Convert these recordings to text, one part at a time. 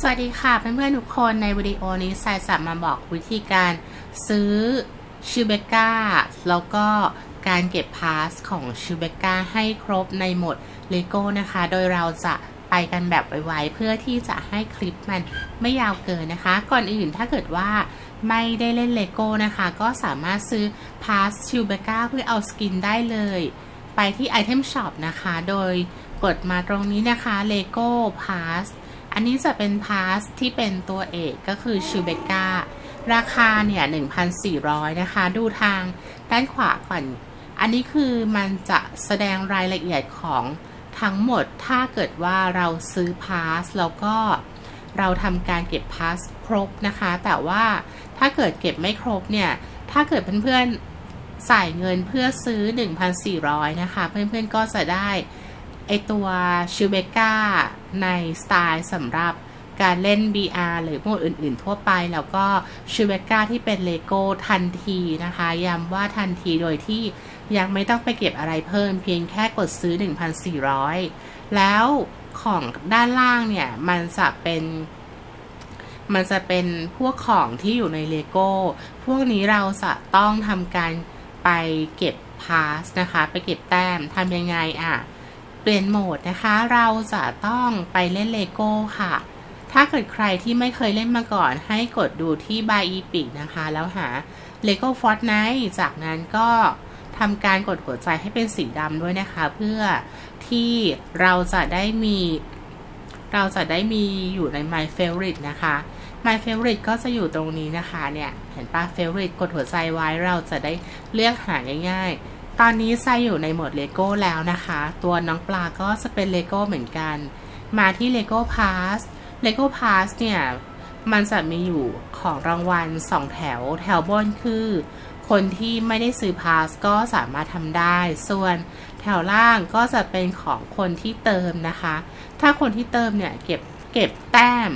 สวัสดีค่ะเพื่อนๆทุกคนในวิดีโอนี้สายจะมาบอกวิธีการซื้อชูเบก้าแล้วก็การเก็บพาสของชูเบก้าให้ครบในหมดเลโก้นะคะ โดยเราจะไปกันแบบไวๆเพื่อที่จะให้คลิปมันไม่ยาวเกินนะคะ ก่อนอื่นถ้าเกิดว่าไม่ได้เล่นเลโก้นะคะ ก็สามารถซื้อพาสชูเบก้าเพื่อเอาสกินได้เลย ไปที่ไอเทมช็อปนะคะ โดยกดมาตรงนี้นะคะ Lego Pass อันนี้จะเป็นพาสที่เป็นตัวเอกก็คือชูเบก้าราคาเนี่ย 1,400 นะคะ ดูทางด้านขวาก่อน อันนี้คือมันจะแสดงรายละเอียดของทั้งหมด ถ้าเกิดว่าเราซื้อพาสแล้วก็เราทำการเก็บพาสครบนะคะ แต่ว่าถ้าเกิดเก็บไม่ครบเนี่ย ถ้าเกิดเพื่อนๆใส่เงินเพื่อซื้อ 1,400 นะคะ เพื่อนๆก็จะได้ไอตัวชูเบก้า ในสไตล์สำหรับการเล่น BR หรือโหมดอื่น ๆ ทั่วไป แล้วก็ชูเบกาที่เป็นเลโก้ทันทีนะคะ ย้ำว่าทันทีโดยที่ยังไม่ต้องไปเก็บอะไรเพิ่มเพียงแค่กดซื้อ 1,400 แล้วของด้านล่างเนี่ย มันจะเป็น มันจะเป็นพวกของที่อยู่ในเลโก้ พวกนี้เราจะต้องทำการไปเก็บพาสนะคะ ไปเก็บแต้มทำยังไงอะ เปลี่ยนโหมดนะคะ เราจะต้องไปเล่นเลโก้ค่ะ ถ้าเกิดใครที่ไม่เคยเล่นมาก่อน ให้กดดูที่ Buy Epic นะคะ แล้วหา Lego Fortnite จากนั้นก็ทำการกดหัวใจให้เป็นสีดำด้วยนะคะ เพื่อที่เราจะได้มี เราจะได้มีอยู่ใน My Favorite นะคะ My Favorite ก็จะอยู่ตรงนี้นะคะเนี่ย เห็นปะ Favorite กดหัวใจไว้เราจะได้เลือกหาง่ายๆ ตอนนี้ไซอยู่ในโหมดเลโก้แล้วนะคะ ตัวน้องปลาก็จะเป็นเลโก้เหมือนกัน มาที่ Lego Pass Lego Pass เนี่ยมันจะมีอยู่ของรางวัล 2 แถว แถวบนคือ คนที่ไม่ได้ซื้อพาสก็สามารถทำได้ ส่วนแถวล่างก็จะเป็นของคนที่เติมนะคะ ถ้าคนที่เติมเนี่ยเก็บเก็บแต้ม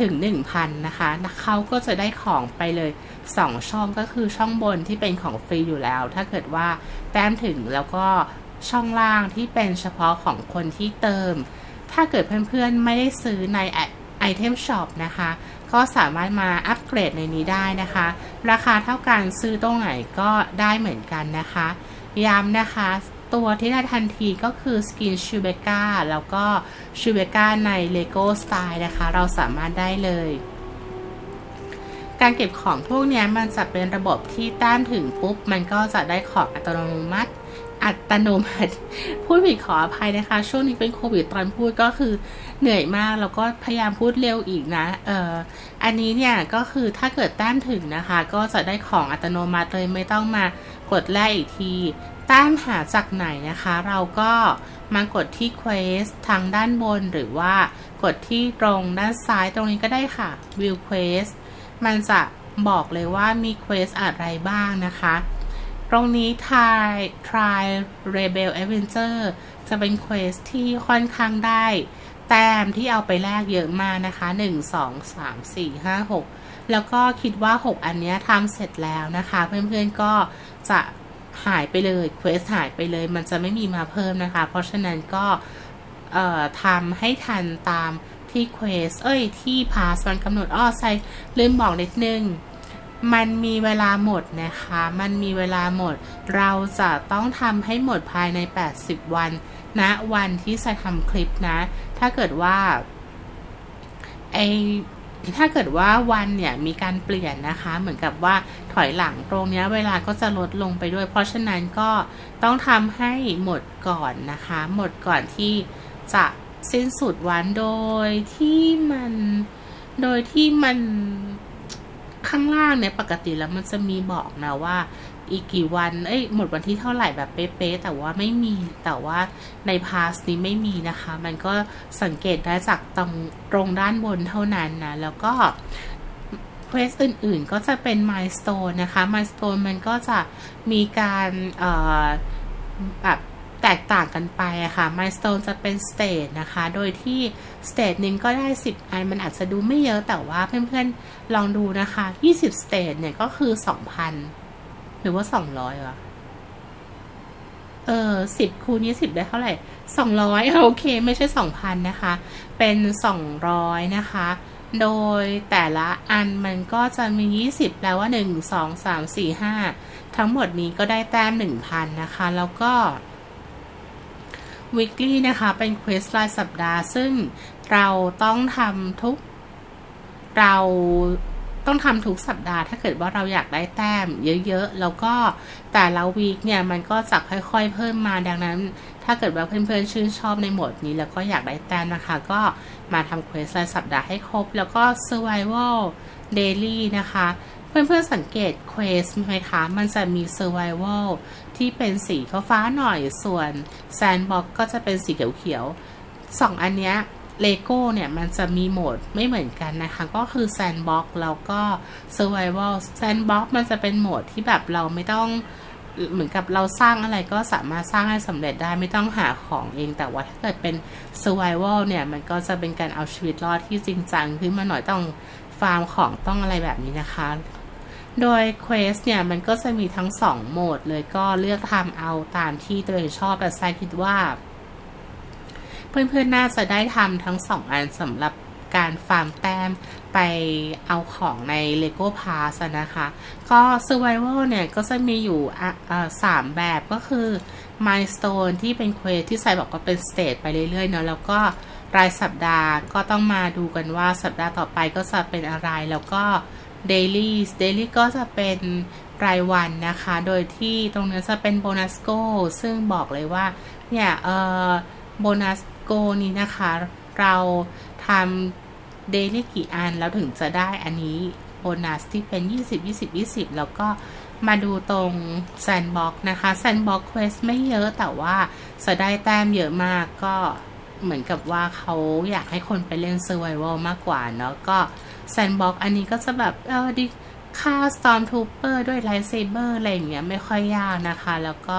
ถึง 1,000 นะคะเขาก็จะได้ของไปเลย 2 ช่องก็คือช่องบนที่เป็นของฟรีอยู่แล้ว ถ้าเกิดว่าแต้มถึงแล้วก็ช่องล่างที่เป็นเฉพาะของคนที่เติม ถ้าเกิดเพื่อนๆไม่ได้ซื้อในไอเทมช็อปนะคะ ก็สามารถมาอัปเกรดในนี้ได้นะคะ ราคาเท่ากันซื้อตรงไหนก็ได้เหมือนกันนะคะ ย้ำนะคะ ตัวที่ได้ทันทีก็คือสกินชูเบกาแล้วก็ชูเบกาใน LEGO สไตล์นะคะ เราสามารถได้เลย การเก็บของพวกนี้มันจะเป็นระบบที่ต้านถึงปุ๊บ มันก็จะได้ของอัตโนมัติ อัตโนมัติ พูดผิดขออภัยนะคะ ช่วงนี้เป็นโควิดตอนพูดก็คือเหนื่อยมากแล้วก็พยายามพูดเร็วอีกนะ เอ่อ อันนี้เนี่ยก็คือถ้าเกิดแต้มถึงนะคะ ก็จะได้ของอัตโนมัติเลยไม่ต้องมากดแลกอีกทีแต้มหาจากไหนนะคะ เราก็มากดที่ Quest ทางด้านบนหรือว่ากดที่ตรงด้านซ้ายตรงนี้ก็ได้ค่ะ View Quest มันจะบอกเลยว่ามี Quest อะไรบ้างนะคะ ตรงนี้ Try Try Rebel Adventure จะเป็น Quest ที่ค่อนข้างได้ แต้มที่เอาไปแลกเยอะมากนะคะ 1 2 3 4 5 6 แล้วก็คิดว่า 6 อันนี้ทำเสร็จแล้วนะคะ เพื่อนๆก็จะหายไปเลยเควสหายไปเลย มันจะไม่มีมาเพิ่มนะคะ เพราะฉะนั้นก็ทำให้ทันตามที่เควสเอ้ย ที่พาสมันกำหนดอ้อใส่ลืมบอกนิดนึง มันมีเวลาหมดนะคะ มันมีเวลาหมด เราจะต้องทำให้หมดภายใน 80 วันณนะวันที่ใส่ทำคลิปนะ ถ้าเกิดว่าไอถ้าเกิดว่าวันเนี่ยมีการเปลี่ยนนะคะ เหมือนกับว่าถอยหลังตรงนี้เวลาก็จะลดลงไปด้วย เพราะฉะนั้นก็ต้องทำให้หมดก่อนนะคะ หมดก่อนที่จะสิ้นสุดวันโดยที่มัน โดยที่มัน ข้างล่างเนี่ยปกติแล้วมันจะมีบอกนะว่า อีกกี่วัน เอ้ยหมดวันที่เท่าไหร่แบบเป๊ะๆแต่ว่าไม่มีแต่ว่าในพาสนี้ไม่มีนะคะ มันก็สังเกตได้จากตรงตรงด้านบนเท่านั้นนะ แล้วก็เควสอื่นๆก็จะเป็นมายสเตนนะคะมายสเตนมันก็จะมีการแบบ แตกต่างกันไปอะค่ะมายสเตนจะเป็นสเตจนะคะ โดยที่สเตจหนึ่งก็ได้ 10 อัน มันอาจจะดูไม่เยอะแต่ว่าเพื่อนๆ ลองดูนะคะ 20สเตจเนี่ยก็คือ 2,000 หรือว่าสองร้อยวะเออสิบคูณยี่สิบได้เท่าไหร่สองร้อยโอเค ไม่ใช่สองพันนะคะ เป็นสองร้อยนะคะ โดยแต่ละอันมันก็จะมี20แปลว่า1 2 3 4 5ทั้งหมดนี้ก็ได้แต้ม1,000นะคะ แล้วก็ weekly นะคะ เป็น quest รายสัปดาห์ ซึ่งเราต้องทำทุก เราต้องทำทุกสัปดาห์ถ้าเกิดว่าเราอยากได้แต้มเยอะๆ แล้วก็แต่ละวีคเนี่ยมันก็จะค่อยๆเพิ่มมาดังนั้น ถ้าเกิดว่าเพื่อนๆชื่นชอบในโหมดนี้แล้วก็อยากได้แต้มนะคะ ก็มาทำเควสรายสัปดาห์ให้ครบ แล้วก็ survival daily นะคะ เพื่อนๆสังเกตเควสไหมคะ มันจะมี survival ที่เป็นสีฟ้าๆหน่อยส่วน sandbox ก็จะเป็นสีเขียวๆสองอันเนี้ยเลโก้เนี่ยมันจะมีโหมดไม่เหมือนกันนะคะ ก็คือ Sandbox แล้วก็ Survival Sandbox มันจะเป็นโหมดที่แบบเราไม่ต้องเหมือนกับเราสร้างอะไรก็สามารถสร้างให้สำเร็จได้ไม่ต้องหาของเอง แต่ว่าถ้าเกิดเป็น Survival เนี่ยมันก็จะเป็นการเอาชีวิตรอดที่จริงจังขึ้นมาหน่อยต้องฟาร์มของต้องอะไรแบบนี้นะคะ โดย Quest เนี่ย มันก็จะมีทั้ง 2 โหมดเลยก็เลือกทำเอาตามที่ตัวเองชอบแต่ทรายคิดว่า เพื่อนๆ น่าจะได้ทำทั้งสองอันสำหรับการฟาร์มแต้มไปเอาของใน Lego Pass นะคะ ก็ Survival เนี่ย ก็จะมีอยู่สามแบบก็คือ Milestone ที่เป็นเควสที่ใส่บอกว่าเป็นสเตจไปเรื่อยๆเนาะแล้วก็รายสัปดาห์ก็ต้องมาดูกันว่าสัปดาห์ต่อไปก็จะเป็นอะไรแล้วก็ Daily Daily ก็จะเป็นรายวันนะคะ โดยที่ตรงนี้จะเป็นโบนัสโกซึ่งบอกเลยว่า เนี่ยเออโบนัสโกนี้นะคะ เราทำเดลี่กี่อันแล้วถึงจะได้อันนี้โบนัสที่เป็น 20 20 20 แล้วก็มาดูตรงแซนบ็อกนะคะแซนบ็อกเควสไม่เยอะแต่ว่าจะได้แต้มเยอะมากก็เหมือนกับว่าเขาอยากให้คนไปเล่น Survival มากกว่าเนาะก็ แซนบ็อกอันนี้ก็จะแบบเออดิค่า Stormtrooper ด้วย Lightsaber อะไรอย่างเงี้ยไม่ค่อยยากนะคะ แล้วก็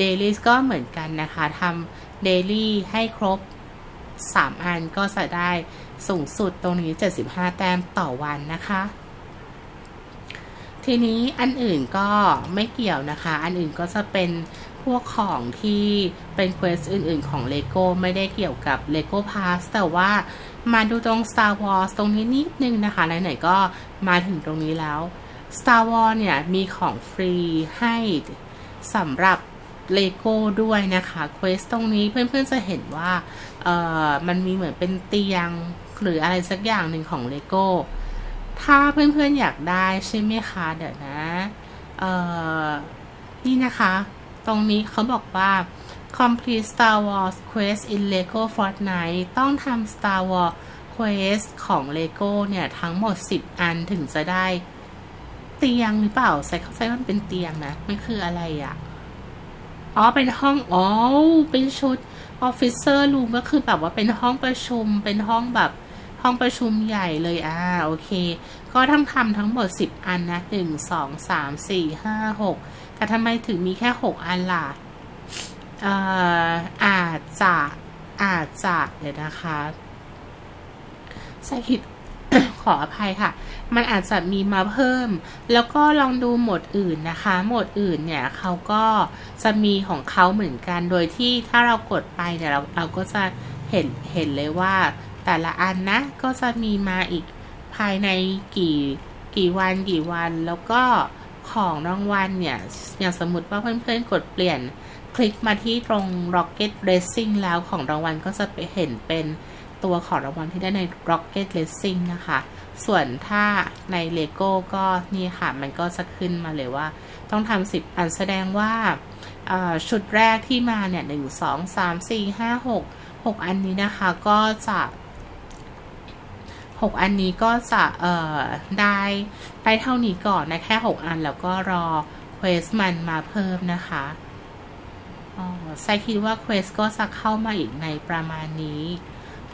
Daily ก็เหมือนกันนะคะทำ Daily ให้ครบ 3 อันก็จะได้สูงสุดตรงนี้ 75 แต้มต่อวันนะคะ ทีนี้อันอื่นก็ไม่เกี่ยวนะคะ อันอื่นก็จะเป็น วกของที่เป็นเควสอื่นๆของ Lego ไม่ได้เกี่ยวกับ Lego Pass แต่ว่ามาดูตรง Star Wars ตรงนี้นิดนึงนะคะไหนๆก็มาถึงตรงนี้แล้ว Star Wars เนี่ยมีของฟรีให้สำหรับเลโก้ด้วยนะคะเควสตรงนี้เพื่อนๆจะเห็นว่าเออมันมีเหมือนเป็นเตียงหรืออะไรสักอย่างหนึ่งของเลโก้ถ้าเพื่อนๆอยากได้ใช่ไหมคะ เดี๋ยวนะ เออนี่นะคะ ตรงนี้เขาบอกว่า complete Star Wars Quest in Lego Fortnite ต้องทำ Star Wars Quest ของ Lego เนี่ย ทั้งหมด 10 อันถึงจะได้ เตียงหรือเปล่า ใส่เข้าใจว่าเป็นเตียงนะ มันคืออะไรอะอ๋อ เป็นห้อง อ๋อ เป็นชุดออฟฟิเซอร์รูมก็คือแบบว่าเป็นห้องประชุม เป็นห้องแบบ ห้องประชุมใหญ่เลย อ่า โอเค ก็ทั้งทำทั้งหมด 10 อันนะหนึ่งสองสามสี่ห้าหกแต่ทำไมถึงมีแค่ 6 อันล่ะเอ่ออาจจะอาจจะเดี๋ยวนะคะใส่คิดขออภัยค่ะ มันอาจจะมีมาเพิ่ม แล้วก็ลองดูหมดอื่นนะคะ หมดอื่นเนี่ยเขาก็จะมีของเขาเหมือนกัน โดยที่ถ้าเรากดไปเนี่ยเราเราก็จะเห็นเห็นเลยว่า แต่ละอันนะก็จะมีมาอีกภายในกี่กี่วันกี่วันแล้วก็ของรางวัลเนี่ย อย่างสมมติว่าเพื่อนๆกดเปลี่ยน คลิกมาที่ตรง Rocket Racing แล้วของรางวัลก็จะไปเห็นเป็นตัวของรางวัลที่ได้ใน Rocket Racing นะคะ ส่วนถ้าใน Lego ก็นี่ค่ะ มันก็จะขึ้นมาเลยว่า ต้องทำสิบอันแสดงว่าชุดแรกที่มาเนี่ยหนึ่งสองสามสี่ห้าหกหกอันนี้นะคะ ก็จะ หกอันนี้ก็จะเอ่อได้ได้เท่านี้ก่อนนะแค่หกอันแล้วก็รอเควสมันมาเพิ่มนะคะอ๋อไซคิดว่าเควสก็จะเข้ามาอีกในประมาณนี้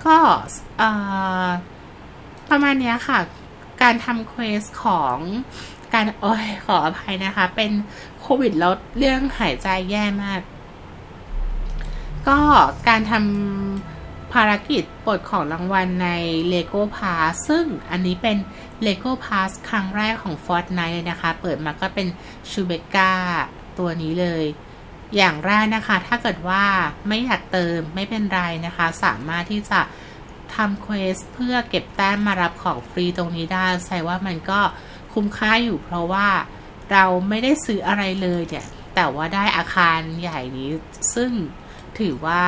ก็เอ่อประมาณนี้ค่ะ การทำเควสของการโอ้ยขออภัยนะคะ เป็นโควิดแล้วเรื่องหายใจแย่มาก ก็การทำ ภารกิจปลดของรางวัลใน Lego Pass ซึ่งอันนี้เป็น Lego Pass ครั้งแรกของ Fortnite เลยนะคะ เปิดมาก็เป็นชูเบก a ตัวนี้เลย อย่างแรกนะคะ ถ้าเกิดว่าไม่อยากเติมไม่เป็นไรนะคะ สามารถที่จะทำเควสเพื่อเก็บแต้มมารับของฟรีตรงนี้ได้ใส่ว่ามันก็คุ้มค่าอยู่เพราะว่าเราไม่ได้ซื้ออะไรเลยเนี่ย แต่ว่าได้อาคารใหญ่นี้ซึ่งถือว่า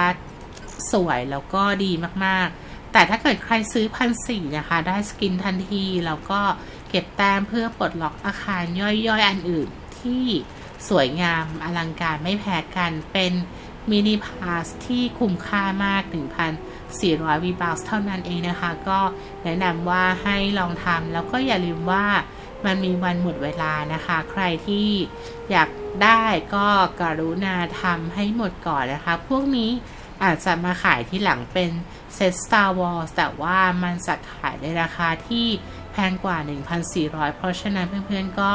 สวยแล้วก็ดีมากๆ แต่ถ้าเกิดใครซื้อพันสี่นะคะ ได้สกินทันที แล้วก็เก็บแต้มเพื่อปลดล็อกอาคารย่อยๆ อันอื่นที่สวยงามอลังการไม่แพ้กันเป็นมินิพาสที่คุ้มค่ามาก 1,400 วีบาสเท่านั้นเองนะคะ ก็แนะนำว่าให้ลองทำแล้วก็อย่าลืมว่ามันมีวันหมดเวลานะคะ ใครที่อยากได้ก็กรุณาทำให้หมดก่อนนะคะ พวกนี้ อาจจะมาขายที่หลังเป็นเซต Star Wars แต่ว่ามันจะขายในราคาที่แพงกว่า 1,400 เพราะฉะนั้นเพื่อนๆก็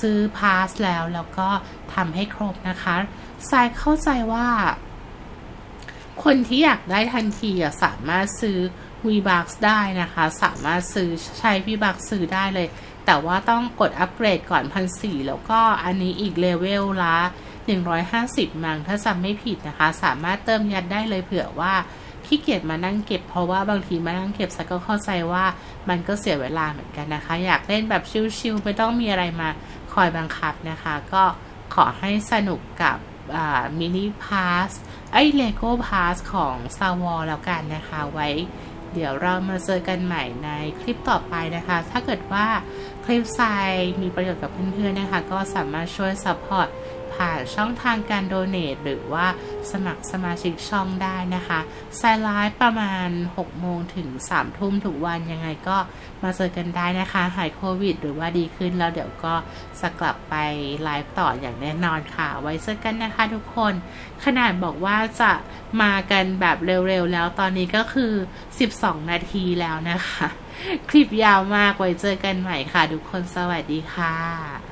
ซื้อพาสแล้วแล้วก็ทำให้ครบนะคะสายเข้าใจว่า คนที่อยากได้ทันทีสามารถซื้อ V-Bucks ได้นะคะ สามารถซื้อใช้ V-Bucks ซื้อได้เลย แต่ว่าต้องกดอัปเกรดก่อนพันสี่แล้วก็อันนี้อีกเลเวลละ 150 มังถ้าจำไม่ผิดนะคะ สามารถเติมยัดได้เลยเผื่อว่าขี้เกียจมานั่งเก็บเพราะว่าบางทีมานั่งเก็บสักก็เข้าใจว่ามันก็เสียเวลาเหมือนกันนะคะ อยากเล่นแบบชิลๆไม่ต้องมีอะไรมาคอยบังคับนะคะ ก็ขอให้สนุกกับมินิพาสไอ้เลโก้พาสของ Star Wars แล้วกันนะคะไว้ เดี๋ยวเรามาเจอกันใหม่ในคลิปต่อไปนะคะ ถ้าเกิดว่าคลิปไซมีประโยชน์กับเพื่อนๆนะคะ ก็สามารถช่วยซัพพอร์ต ผ่านช่องทางการโดเนทหรือว่าสมัครสมาชิกช่องได้นะคะไซไลฟ์ประมาณ 6 โมงถึง 3 ทุ่มทุกวันยังไงก็มาเจอกันได้นะคะ หายโควิด หรือว่าดีขึ้นแล้วเดี๋ยวก็จะกลับไปไลฟ์ต่ออย่างแน่นอนค่ะ ไว้เจอกันนะคะทุกคน ขนาดบอกว่าจะมากันแบบเร็วๆ แล้วตอนนี้ก็คือ 12 นาทีแล้วนะคะ คลิปยาวมากไว้เจอกันใหม่ค่ะ ทุกคนสวัสดีค่ะ